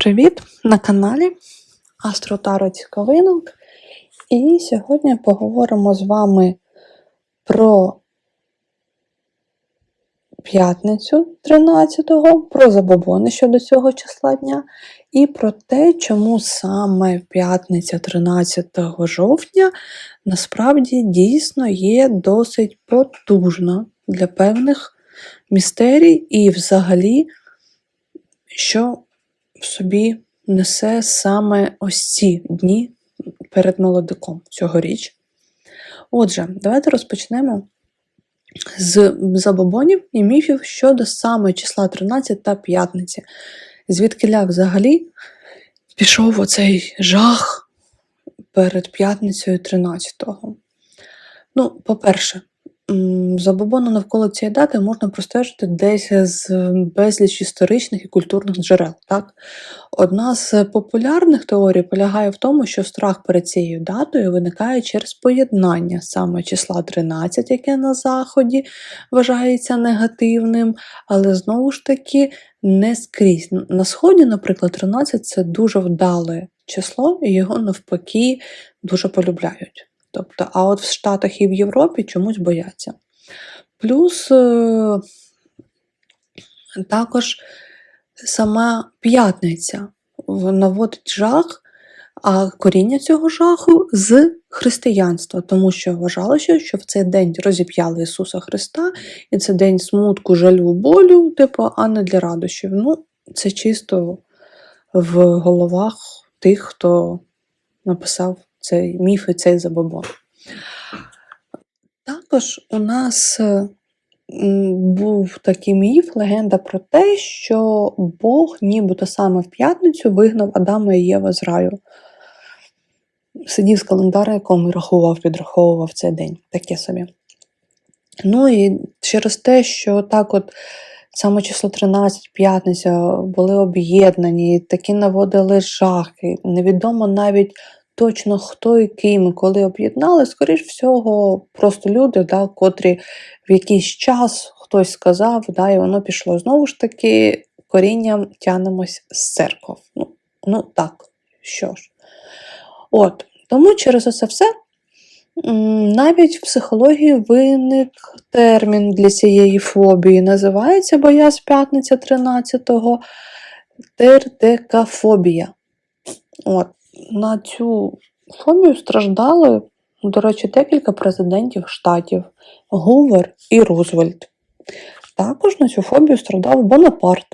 привіт! На каналі Астротаро Цікавинок. І сьогодні поговоримо з вами про п'ятницю 13-го, про забобони щодо цього числа дня, і про те, чому саме п'ятниця 13 жовтня насправді дійсно є досить потужна для певних містерій і взагалі, що в собі несе саме ось ці дні перед молодиком цьогоріч. Отже, давайте розпочнемо з забобонів і міфів щодо саме числа 13 та п'ятниці. Звідкиля взагалі пішов оцей жах перед п'ятницею 13-го. Ну, по-перше, м, забобони навколо цієї дати можна простежити десь з безліч історичних і культурних джерел. Так? Одна з популярних теорій полягає в тому, що страх перед цією датою виникає через поєднання саме числа 13, яке на Заході вважається негативним, але знову ж таки не скрізь. На Сході, наприклад, 13 це дуже вдале число, і його навпаки дуже полюбляють. Тобто, а от в Штатах і в Європі чомусь бояться. Плюс е, також сама п'ятниця наводить жах, а коріння цього жаху з християнства, тому що вважалося, що в цей день розіп'яли Ісуса Христа, і це день смутку, жалю, болю, типу, а не для радощів. Ну, це чисто в головах тих, хто написав цей міф і цей забобон. Також у нас е, був такий міф, легенда про те, що Бог нібито саме в п'ятницю вигнав Адама і Єва з раю. Сидів з календариком і рахував, підраховував цей день. Таке собі. Ну і через те, що так от саме число 13, п'ятниця були об'єднані, такі наводили жахи. Невідомо навіть точно хто і ким, коли об'єднали, скоріш всього, просто люди, да, котрі в якийсь час хтось сказав, да, і воно пішло. Знову ж таки, корінням тянемось з церков. Ну, ну так, що ж. От, тому через це все навіть в психології виник термін для цієї фобії. Називається бояз п'ятниця 13-го тердекафобія. От, на цю фобію страждали, до речі, декілька президентів штатів Гувер і Рузвельт. Також на цю фобію страждав Бонапарт.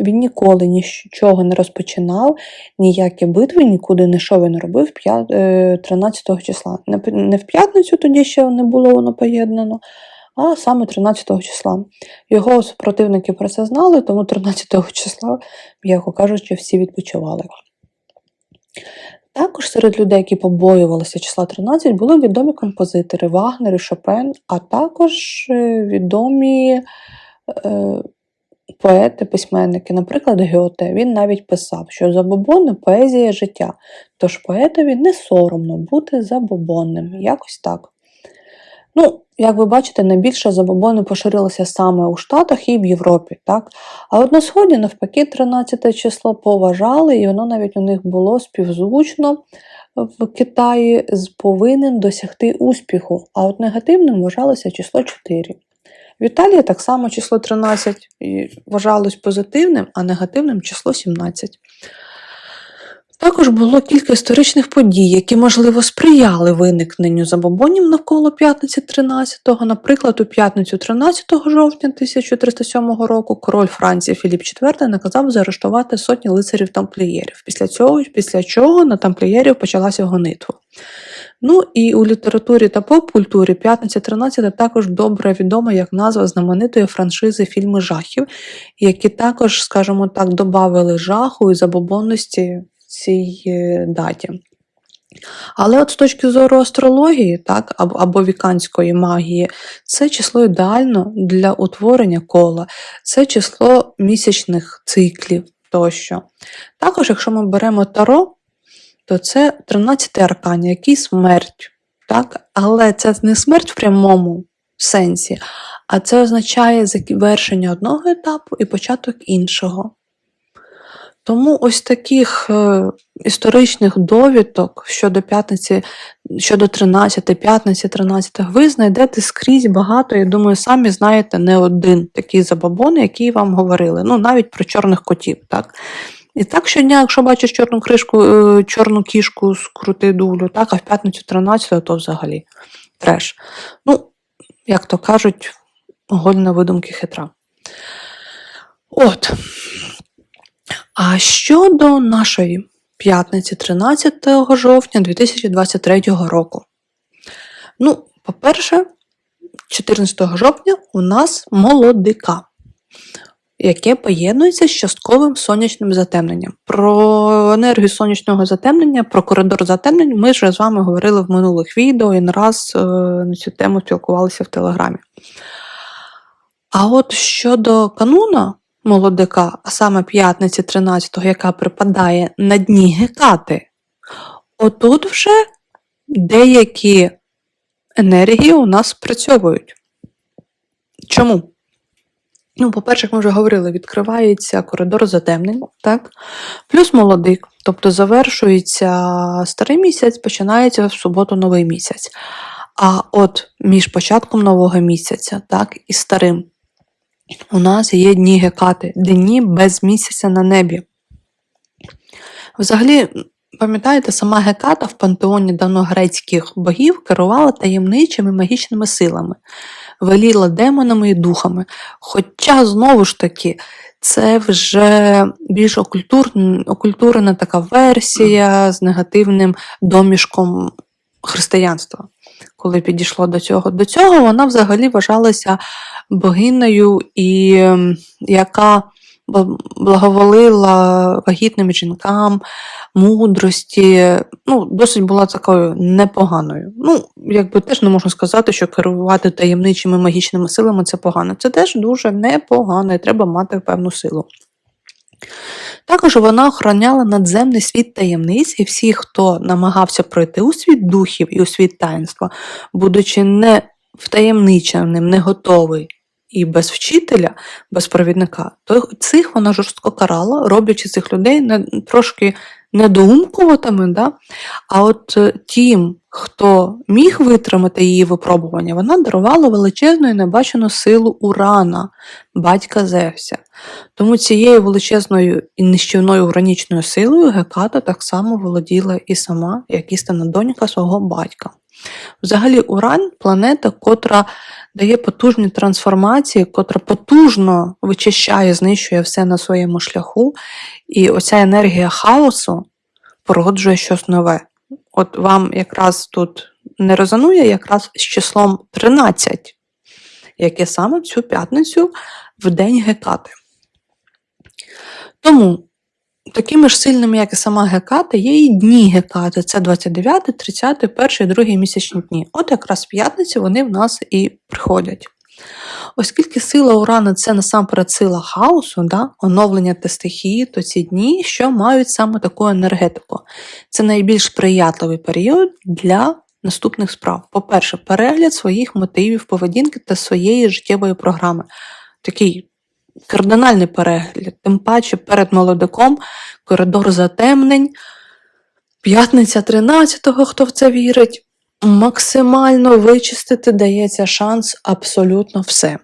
Він ніколи нічого не розпочинав, ніякі битви нікуди не йшов не робив п'я- е, 13 числа. Не в п'ятницю тоді ще не було воно поєднано, а саме 13 числа. Його супротивники про це знали, тому 13 числа, м'яко кажучи, всі відпочивали. Також серед людей, які побоювалися числа 13, були відомі композитори Вагнер і Шопен, а також е, відомі е, поети, письменники, наприклад, Гьоте. Він навіть писав, що забобони поезія життя, тож поетові не соромно бути забобонним. Якось так. Ну, як ви бачите, найбільше забобони поширилися саме у Штатах і в Європі, так? А от на Сході, навпаки, 13 число поважали, і воно навіть у них було співзвучно в Китаї з повинен досягти успіху, а от негативним вважалося число 4. В Італії так само число 13 вважалось позитивним, а негативним число 17. Також було кілька історичних подій, які, можливо, сприяли виникненню забобонів навколо п'ятниці 13-го. Наприклад, у п'ятницю 13 жовтня 1307 року король Франції Філіп IV наказав заарештувати сотні лицарів тамплієрів. Після цього, після чого на тамплієрів почалася гонитва. Ну і у літературі та поп-культурі п'ятниця 13 також добре відома як назва знаменитої франшизи фільми жахів, які також, скажімо так, додали жаху і забобонності цій е, даті. Але от з точки зору астрології, так, або, віканської магії, це число ідеально для утворення кола, це число місячних циклів тощо. Також, якщо ми беремо таро, то це 13 аркан, який смерть. Так? Але це не смерть в прямому сенсі, а це означає завершення одного етапу і початок іншого. Тому ось таких е, історичних довідок щодо п'ятниці, щодо 13, п'ятниці, 13, ви знайдете скрізь багато. Я думаю, самі знаєте не один такий забабон, який вам говорили. Ну, навіть про чорних котів. так. І так щодня, якщо бачиш чорну кришку, е, чорну кішку скрути дулю, так, а в п'ятницю 13, то взагалі треш. Ну, як то кажуть, гольна видумки хитра. От. А щодо нашої п'ятниці 13 жовтня 2023 року. Ну, по-перше, 14 жовтня у нас молодика, яке поєднується з частковим сонячним затемненням. Про енергію сонячного затемнення, про коридор затемнень ми вже з вами говорили в минулих відео і не раз е, на цю тему спілкувалися в Телеграмі. А от щодо кануна молодика, а саме п'ятниці 13-го, яка припадає на дні гекати, отут вже деякі енергії у нас спрацьовують. Чому? Ну, по-перше, як ми вже говорили, відкривається коридор затемнень, так? плюс молодик, тобто завершується старий місяць, починається в суботу новий місяць. А от між початком нового місяця так, і старим у нас є дні гекати, дні без місяця на небі. Взагалі, пам'ятаєте, сама геката в пантеоні давньогрецьких богів керувала таємничими магічними силами, веліла демонами і духами. Хоча, знову ж таки, це вже більш окультур... окультурена така версія з негативним домішком християнства. Коли підійшло до цього. До цього вона взагалі вважалася богинею, і ем, яка благоволила вагітним жінкам, мудрості. Ну, досить була такою непоганою. Ну, якби теж не можна сказати, що керувати таємничими магічними силами це погано. Це теж дуже непогано, і треба мати певну силу. Також вона охороняла надземний світ таємниць, і всі, хто намагався пройти у світ духів і у світ таїнства, будучи не втаємниченим, не готовий і без вчителя, без провідника, то цих вона жорстко карала, роблячи цих людей трошки недоумкуватими. Да? А от е, тим, хто міг витримати її випробування, вона дарувала величезну і небачену силу Урана, батька Зевся. Тому цією величезною і нищівною гранічною силою Геката так само володіла і сама, як істинна донька свого батька. Взагалі, Уран планета, котра дає потужні трансформації, котра потужно вичищає, знищує все на своєму шляху. І оця енергія хаосу породжує щось нове. От вам якраз тут не резонує якраз з числом 13, яке саме цю п'ятницю в день Гекати. Тому Такими ж сильними, як і сама Геката, є і дні Гекати. Це 29, 30, 1, 2 місячні дні. От якраз в п'ятниці вони в нас і приходять. Оскільки сила Урана це насамперед сила хаосу, да, оновлення та стихії, то ці дні, що мають саме таку енергетику. Це найбільш сприятливий період для наступних справ. По-перше, перегляд своїх мотивів, поведінки та своєї життєвої програми. Такий кардинальний перегляд, тим паче перед молодиком коридор затемнень. П'ятниця 13-го, хто в це вірить, максимально вичистити дається шанс абсолютно все.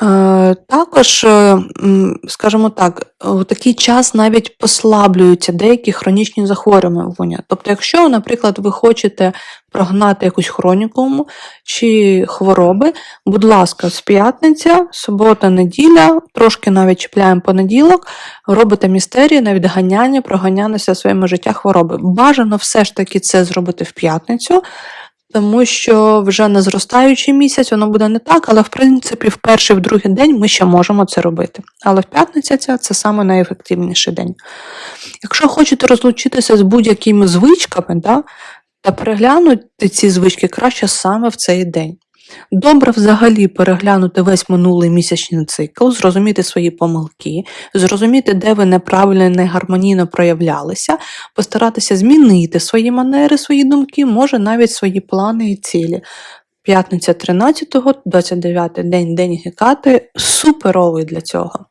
Е, також, е, скажімо так, у такий час навіть послаблюються деякі хронічні захворювання. Тобто, якщо, наприклад, ви хочете прогнати якусь хронікуму чи хвороби, будь ласка, з п'ятниця, субота, неділя, трошки навіть чіпляємо понеділок, робите містерії на відганяння, проганяння своєму життя хвороби. Бажано все ж таки це зробити в п'ятницю. Тому що вже на зростаючий місяць воно буде не так, але в принципі в перший в другий день ми ще можемо це робити. Але в п'ятниця ця це саме найефективніший день. Якщо хочете розлучитися з будь-якими звичками, да, та переглянути ці звички краще саме в цей день. Добре взагалі переглянути весь минулий місячний цикл, зрозуміти свої помилки, зрозуміти, де ви неправильно негармонійно проявлялися, постаратися змінити свої манери, свої думки, може навіть свої плани і цілі. П'ятниця 13-го, 29 й день, день Гекати суперовий для цього.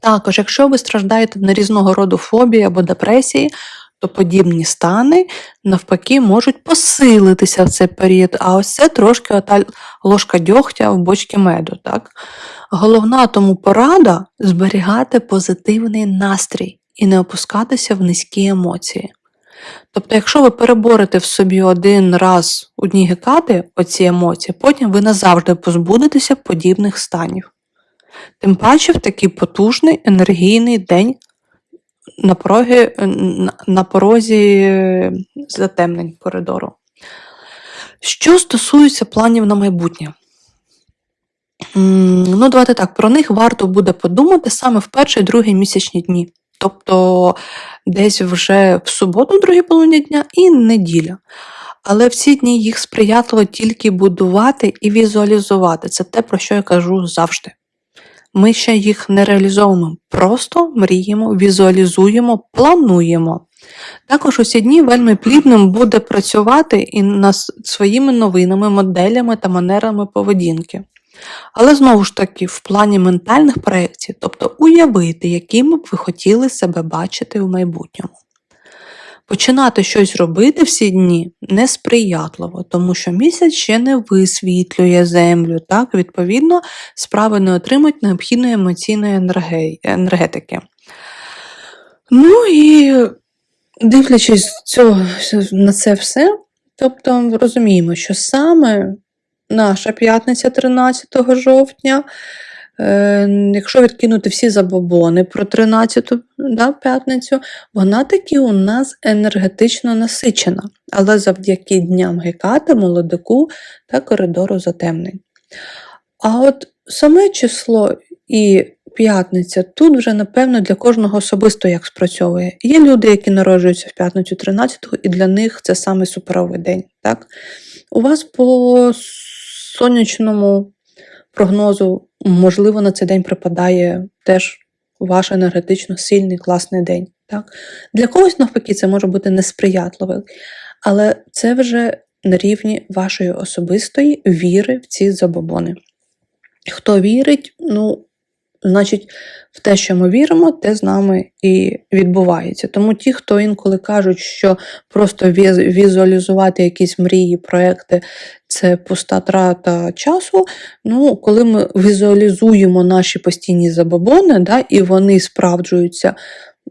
Також, якщо ви страждаєте на різного роду фобії або депресії, то подібні стани навпаки можуть посилитися в цей період. А ось це трошки ота ложка дьогтя в бочці меду. Так? Головна тому порада зберігати позитивний настрій і не опускатися в низькі емоції. Тобто, якщо ви переборете в собі один раз у дні гекати оці емоції, потім ви назавжди позбудетеся подібних станів. Тим паче в такий потужний енергійний день на, порогі, на- порозі затемнень коридору. Що стосується планів на майбутнє, ну давайте так, про них варто буде подумати саме в перший другий місячні дні. Тобто десь вже в суботу, другій половині дня і неділя. Але в ці дні їх сприятливо тільки будувати і візуалізувати. Це те, про що я кажу завжди. Ми ще їх не реалізовуємо, просто мріємо, візуалізуємо, плануємо. Також у ці дні вельми плідним буде працювати і над своїми новинами, моделями та манерами поведінки. Але знову ж таки, в плані ментальних проєктів, тобто уявити, якими б ви хотіли себе бачити в майбутньому. Починати щось робити в ці дні несприятливо, тому що місяць ще не висвітлює землю, так, відповідно, справи не отримують необхідної емоційної енергетики. Ну і дивлячись цього, на це все, тобто розуміємо, що саме наша п'ятниця 13 жовтня, е, якщо відкинути всі забобони про 13 да, п'ятницю, вона таки у нас енергетично насичена, але завдяки дням Гекати, молодику та коридору затемнень. А от саме число і п'ятниця тут вже, напевно, для кожного особисто як спрацьовує. Є люди, які народжуються в п'ятницю 13-го, і для них це саме суперовий день. Так? У вас по сонячному прогнозу, можливо, на цей день припадає теж ваш енергетично сильний, класний день. Так? Для когось, навпаки, це може бути несприятливим, але це вже на рівні вашої особистої віри в ці забобони. Хто вірить, ну, значить, в те, що ми віримо, те з нами і відбувається. Тому ті, хто інколи кажуть, що просто візуалізувати якісь мрії, проекти це пуста трата часу. Ну, коли ми візуалізуємо наші постійні забобони, да, і вони справджуються,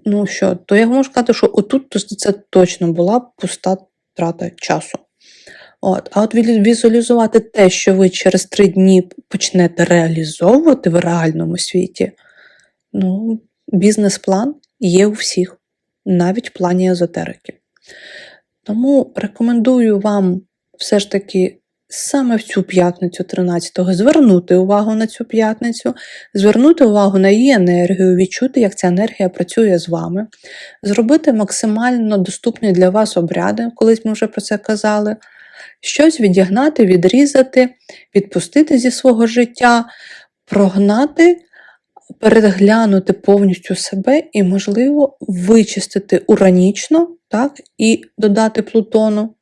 ну що, то я можу сказати, що отут то це точно була пуста трата часу. От. А от візуалізувати те, що ви через три дні почнете реалізовувати в реальному світі, ну, бізнес-план є у всіх, навіть в плані езотерики. Тому рекомендую вам все ж таки саме в цю п'ятницю 13-го звернути увагу на цю п'ятницю, звернути увагу на її енергію, відчути, як ця енергія працює з вами, зробити максимально доступні для вас обряди, колись ми вже про це казали, щось відігнати, відрізати, відпустити зі свого життя, прогнати, переглянути повністю себе і, можливо, вичистити уранічно так, і додати Плутону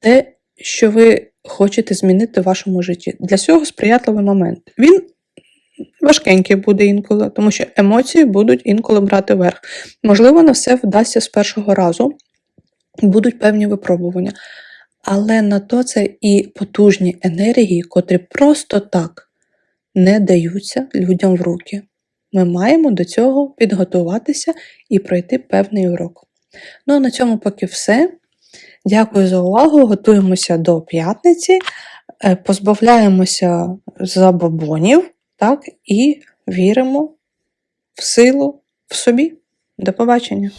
те, що ви хочете змінити в вашому житті. Для цього сприятливий момент. Він важкенький буде інколи, тому що емоції будуть інколи брати верх. Можливо, не все вдасться з першого разу, будуть певні випробування. Але на то це і потужні енергії, котрі просто так не даються людям в руки. Ми маємо до цього підготуватися і пройти певний урок. Ну а на цьому поки все. Дякую за увагу. Готуємося до п'ятниці, е, позбавляємося забобонів, так, і віримо в силу в собі. До побачення!